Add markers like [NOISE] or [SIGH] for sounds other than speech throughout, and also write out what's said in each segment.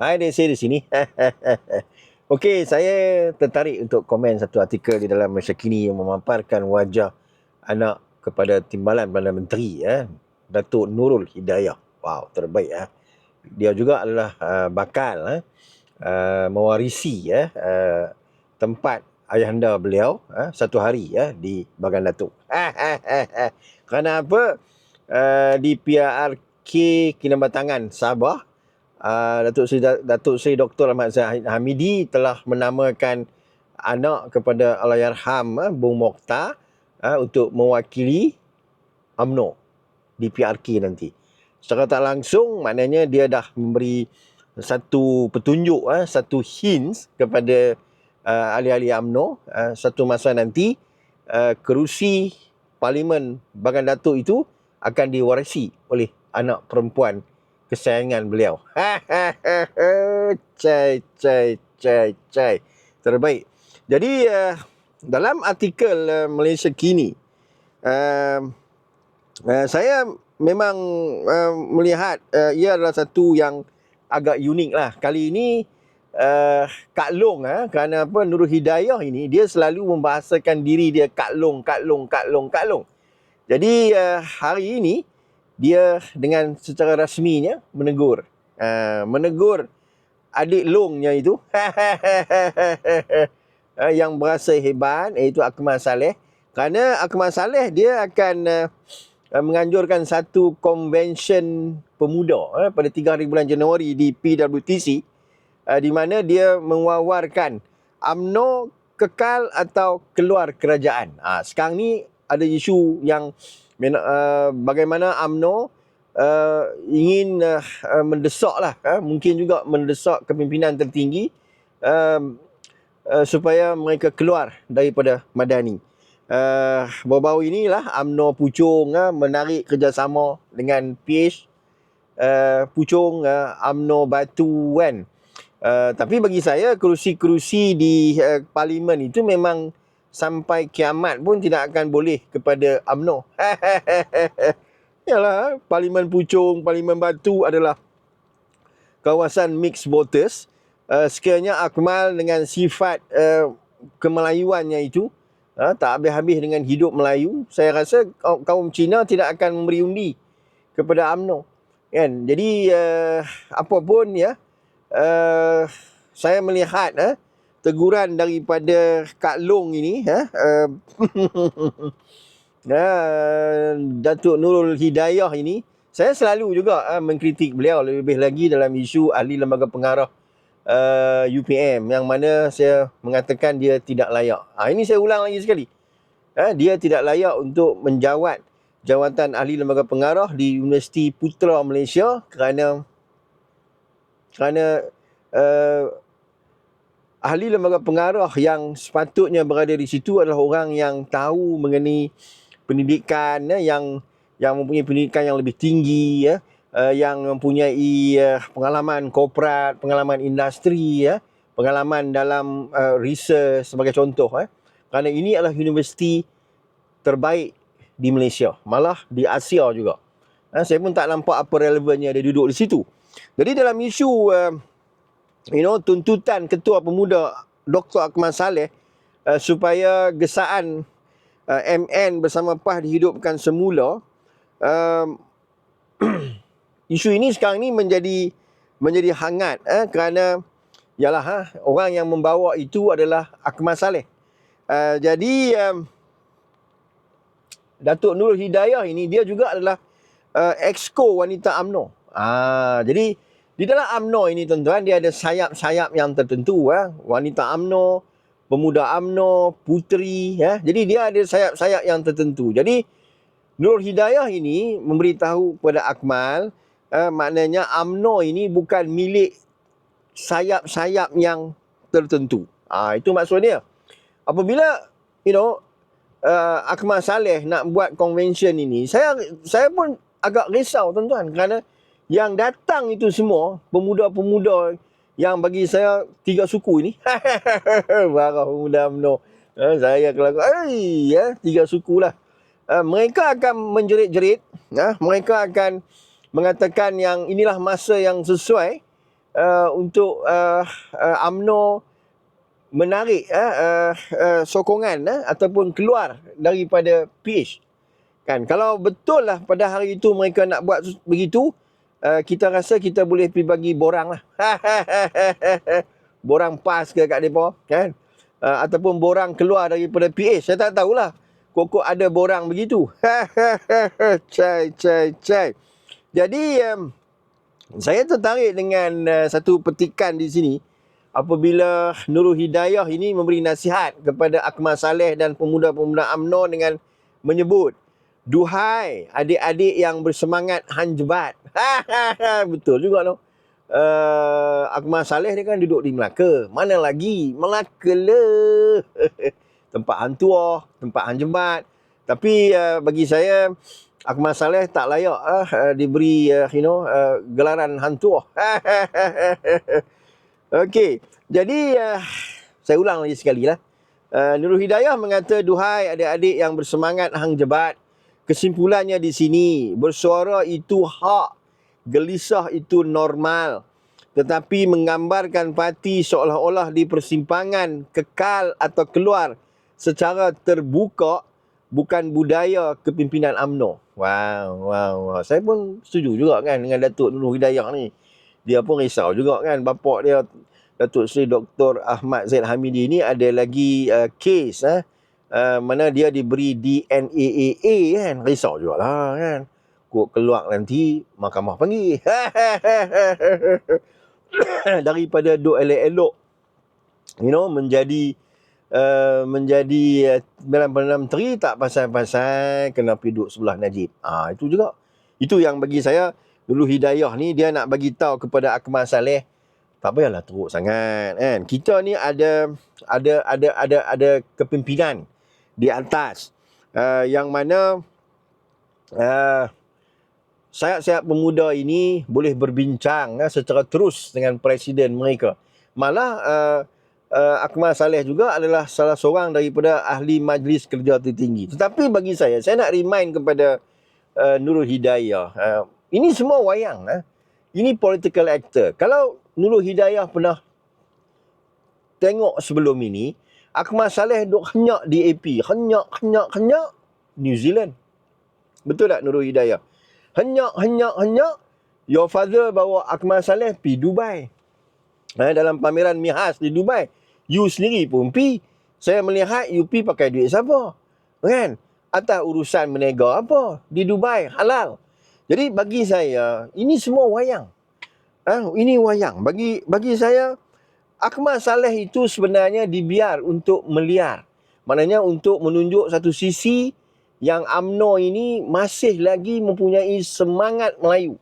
Hai, dia saya di sini. [LAUGHS] Okey, saya tertarik untuk komen satu artikel di dalam Malaysia Kini yang memaparkan wajah anak kepada Timbalan Perdana Menteri eh, Datuk Nurul Hidayah. Wow, terbaik eh. Dia juga adalah uh, bakal eh, uh, mewarisi eh, uh, tempat ayahanda beliau eh, satu hari eh, di Bagan Datuk. [LAUGHS] Kerana apa? Uh, di PRK Kinabatangan Sabah uh, Datuk Seri Datuk Seri Dr. Ahmad Zahid Hamidi telah menamakan anak kepada Allahyarham uh, Bung Mokhtar uh, untuk mewakili AMNO di PRK nanti. Secara tak langsung maknanya dia dah memberi satu petunjuk uh, satu hints kepada uh, ahli-ahli AMNO uh, satu masa nanti uh, kerusi parlimen Bagan Datuk itu akan diwarisi oleh anak perempuan kesayangan beliau. [LAUGHS] cai, cai, cai, cai. Terbaik. Jadi, uh, dalam artikel uh, Malaysia Kini, uh, uh, saya memang uh, melihat uh, ia adalah satu yang agak unik lah. Kali ini, uh, Kak Long, uh, kerana apa, Nurul Hidayah ini, dia selalu membahasakan diri dia Kak Long, Kak Long, Kak Long, Kak Long. Jadi uh, hari ini dia dengan secara rasminya menegur. Uh, menegur adik longnya itu uh, [LAUGHS] yang berasa hebat iaitu Akmal Saleh. Kerana Akmal Saleh dia akan uh, menganjurkan satu convention pemuda uh, pada 3 hari bulan Januari di PWTC uh, di mana dia mewawarkan AMNO kekal atau keluar kerajaan. Uh, sekarang ni ada isu yang uh, bagaimana AMNO uh, ingin uh, uh, mendesak lah, uh, mungkin juga mendesak kepimpinan tertinggi uh, uh, supaya mereka keluar daripada Madani. Uh, baru-baru inilah AMNO Puchong uh, menarik kerjasama dengan PH uh, Puchong uh, AMNO Batu kan. Uh, tapi bagi saya kerusi-kerusi di uh, parlimen itu memang sampai kiamat pun tidak akan boleh kepada AMNO. [LAUGHS] Yalah, Parlimen Puchong, Parlimen Batu adalah kawasan mixed voters. Uh, sekiranya Akmal dengan sifat uh, kemelayuannya itu uh, tak habis-habis dengan hidup Melayu, saya rasa kaum Cina tidak akan memberi undi kepada AMNO. Kan? Jadi uh, apapun ya, uh, saya melihat uh, teguran daripada Kak Long ini uh, [LAUGHS] Datuk Nurul Hidayah ini saya selalu juga uh, mengkritik beliau lebih lagi dalam isu ahli lembaga pengarah uh, UPM yang mana saya mengatakan dia tidak layak. Ha, ini saya ulang lagi sekali. Ha, dia tidak layak untuk menjawat jawatan ahli lembaga pengarah di Universiti Putra Malaysia kerana kerana uh, ahli lembaga pengarah yang sepatutnya berada di situ adalah orang yang tahu mengenai pendidikan ya, yang yang mempunyai pendidikan yang lebih tinggi ya yang mempunyai pengalaman korporat, pengalaman industri ya, pengalaman dalam research sebagai contoh ya. Kerana ini adalah universiti terbaik di Malaysia, malah di Asia juga. Saya pun tak nampak apa relevannya dia duduk di situ. Jadi dalam isu you know tuntutan ketua pemuda Dr. Akmal Saleh uh, supaya gesaan uh, MN bersama PAH dihidupkan semula uh, [CLEARS THROAT] isu ini sekarang ni menjadi menjadi hangat eh, kerana yalah ha, orang yang membawa itu adalah Akmal Saleh uh, jadi um, Datuk Nurul Hidayah ini dia juga adalah uh, exco wanita AMNO ah jadi di dalam AMNO ini tuan-tuan dia ada sayap-sayap yang tertentu eh. Wanita AMNO, pemuda AMNO, puteri ya. Jadi dia ada sayap-sayap yang tertentu. Jadi Nur Hidayah ini memberitahu kepada Akmal eh, maknanya AMNO ini bukan milik sayap-sayap yang tertentu. Ah itu maksudnya. Apabila you know uh, Akmal Saleh nak buat convention ini, saya saya pun agak risau tuan-tuan kerana yang datang itu semua pemuda-pemuda yang bagi saya tiga suku ini. [LAUGHS] Marah pemuda UMNO uh, saya kelakar eh ya tiga suku lah. Uh, mereka akan menjerit-jerit. Uh, mereka akan mengatakan yang inilah masa yang sesuai uh, untuk uh, uh, AMNO menarik uh, uh, sokongan uh, ataupun keluar daripada PH. Kan kalau betul lah pada hari itu mereka nak buat begitu, uh, kita rasa kita boleh pergi bagi borang lah. [LAUGHS] borang pas ke kat depa kan? Uh, ataupun borang keluar daripada PH. Saya tak tahulah. Kok ada borang begitu. [LAUGHS] cai cai cai. Jadi um, saya tertarik dengan uh, satu petikan di sini apabila Nurul Hidayah ini memberi nasihat kepada Akmal Saleh dan pemuda-pemuda UMNO dengan menyebut Duhai adik-adik yang bersemangat hanjebat. [LAUGHS] Betul juga no. Uh, Akmal Saleh ni kan duduk di Melaka. Mana lagi? Melaka le. [LAUGHS] tempat hantu oh, tempat hanjebat. Tapi uh, bagi saya Akmal Saleh tak layak uh, diberi uh, you know uh, gelaran hantu. Oh. [LAUGHS] Okey. Jadi uh, saya ulang lagi sekali lah. Uh, Nurul Hidayah mengata duhai adik-adik yang bersemangat hang jebat. Kesimpulannya di sini, bersuara itu hak, gelisah itu normal. Tetapi menggambarkan parti seolah-olah di persimpangan kekal atau keluar secara terbuka bukan budaya kepimpinan AMNO. Wow, wow, wow. Saya pun setuju juga kan dengan Datuk Nurul Hidayah ni dia pun risau juga kan bapak dia Datuk Seri Dr. Ahmad Zaid Hamidi ni ada lagi uh, kes eh, uh, mana dia diberi DNAAA kan? Risau juga lah kan? Kok keluar nanti mahkamah panggil. [COUGHS] Daripada duk elok-elok you know menjadi uh, menjadi uh, 96 tri tak pasal-pasal kena piduk sebelah Najib. Ah itu juga. Itu yang bagi saya Dulu hidayah ni dia nak bagi tahu kepada Akmal Saleh tak payahlah teruk sangat kan. Kita ni ada ada ada ada ada kepimpinan di atas uh, yang mana uh, sayap-sayap pemuda ini boleh berbincang uh, secara terus dengan presiden mereka. Malah uh, uh, Akmal Saleh juga adalah salah seorang daripada ahli majlis kerja tertinggi. Tetapi bagi saya, saya nak remind kepada uh, Nurul Hidayah. Uh, ini semua wayang. Eh? Ini political actor. Kalau Nurul Hidayah pernah tengok sebelum ini, Akmal Saleh duk henyak di AP. Henyak, henyak, henyak. New Zealand. Betul tak Nurul Hidayah? Henyak, henyak, henyak. Your father bawa Akmal Saleh pi Dubai. Eh, dalam pameran Mihas di Dubai. You sendiri pun pi. Saya melihat you pi pakai duit siapa? Kan? Atas urusan menega apa? Di Dubai. Halal. Jadi bagi saya ini semua wayang. Ha, ini wayang. Bagi bagi saya Akmal Saleh itu sebenarnya dibiar untuk meliar. Maknanya untuk menunjuk satu sisi yang AMNO ini masih lagi mempunyai semangat Melayu.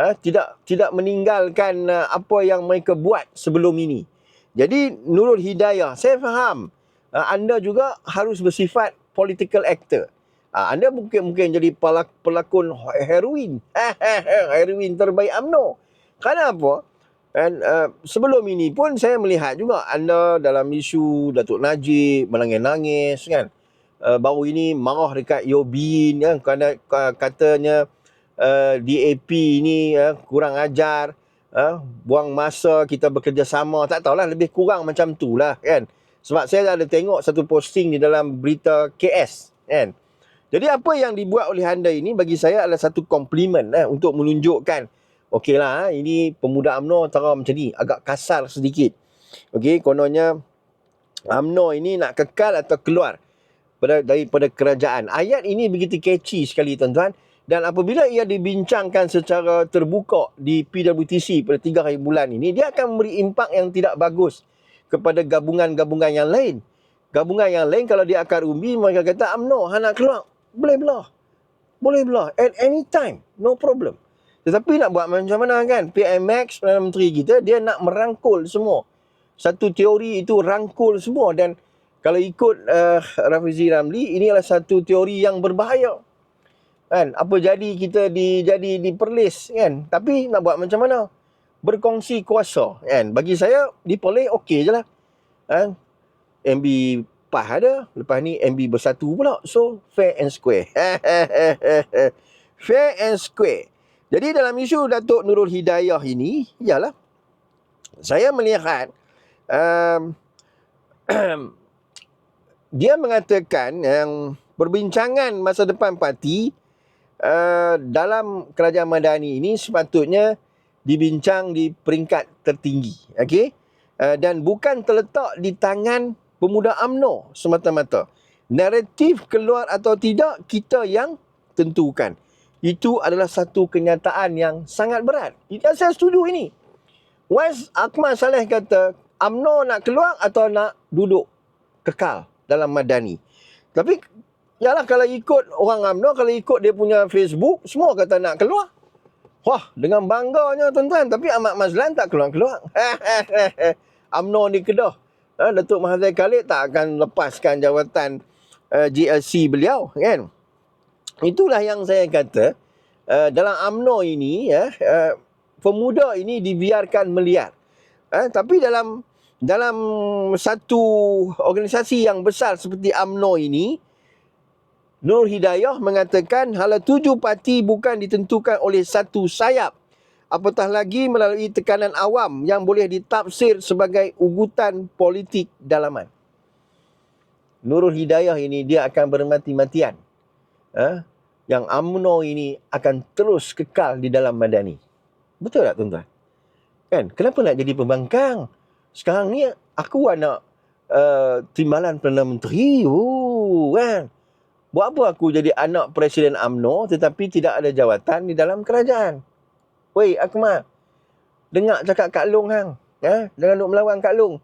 Ha, tidak tidak meninggalkan uh, apa yang mereka buat sebelum ini. Jadi Nurul Hidayah, saya faham uh, anda juga harus bersifat political actor. Ha, anda mungkin mungkin jadi pelak, pelakon heroin. [LAUGHS] heroin terbaik UMNO. Kenapa? Dan uh, sebelum ini pun saya melihat juga anda dalam isu Datuk Najib menangis-nangis kan. Uh, baru ini marah dekat Yobin kan kerana uh, katanya uh, DAP ini uh, kurang ajar. Uh, buang masa kita bekerjasama. Tak tahulah lebih kurang macam tu lah kan. Sebab saya ada tengok satu posting di dalam berita KS kan. Jadi apa yang dibuat oleh anda ini bagi saya adalah satu komplimen eh, untuk menunjukkan okeylah eh, ini pemuda UMNO cara macam ni agak kasar sedikit. Okey kononnya UMNO ini nak kekal atau keluar pada daripada kerajaan. Ayat ini begitu catchy sekali tuan-tuan dan apabila ia dibincangkan secara terbuka di PWTC pada tiga hari bulan ini dia akan memberi impak yang tidak bagus kepada gabungan-gabungan yang lain. Gabungan yang lain kalau dia akar umbi mereka kata UMNO nak keluar boleh belah. Boleh belah. At any time. No problem. Tetapi nak buat macam mana kan? PMX, Perdana Menteri kita, dia nak merangkul semua. Satu teori itu rangkul semua. Dan kalau ikut uh, Rafizi Ramli, ini adalah satu teori yang berbahaya. Kan? Apa jadi kita di, jadi diperlis kan? Tapi nak buat macam mana? Berkongsi kuasa. Kan? Bagi saya, diperlis okey je lah. Kan? MB PAH ada. Lepas ni MB bersatu pula. So, fair and square. [LAUGHS] fair and square. Jadi dalam isu Datuk Nurul Hidayah ini, ialah saya melihat um, [CLEARS THROAT] dia mengatakan yang perbincangan masa depan parti uh, dalam kerajaan Madani ini sepatutnya dibincang di peringkat tertinggi. Okey? Uh, dan bukan terletak di tangan pemuda AMNO semata-mata. Naratif keluar atau tidak kita yang tentukan. Itu adalah satu kenyataan yang sangat berat. Dan saya setuju ini. Wes Akmal Saleh kata AMNO nak keluar atau nak duduk kekal dalam Madani. Tapi yalah kalau ikut orang UMNO, kalau ikut dia punya Facebook, semua kata nak keluar. Wah, dengan bangganya tuan-tuan. Tapi Ahmad Mazlan tak keluar-keluar. [LAUGHS] UMNO ni kedah. Ha, Datuk Mahathir Khalid tak akan lepaskan jawatan uh, GLC beliau. kan? Itulah yang saya kata. Uh, dalam UMNO ini, ya, uh, pemuda ini dibiarkan melihat. Uh, tapi dalam dalam satu organisasi yang besar seperti AMNO ini, Nur Hidayah mengatakan hala tujuh parti bukan ditentukan oleh satu sayap. Apatah lagi melalui tekanan awam yang boleh ditafsir sebagai ugutan politik dalaman. Nurul Hidayah ini dia akan bermati-matian. Ha? Yang AMNO ini akan terus kekal di dalam madani. Betul tak tuan-tuan? Kan? Kenapa nak jadi pembangkang? Sekarang ni aku anak uh, timbalan Perdana Menteri. Oh, kan? Buat apa aku jadi anak Presiden AMNO tetapi tidak ada jawatan di dalam kerajaan? Wei, Akmal. Dengar cakap Kak Long hang. Ya, jangan nak melawan Kak Long.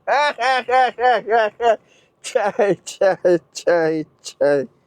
cai, cai, cai, cai.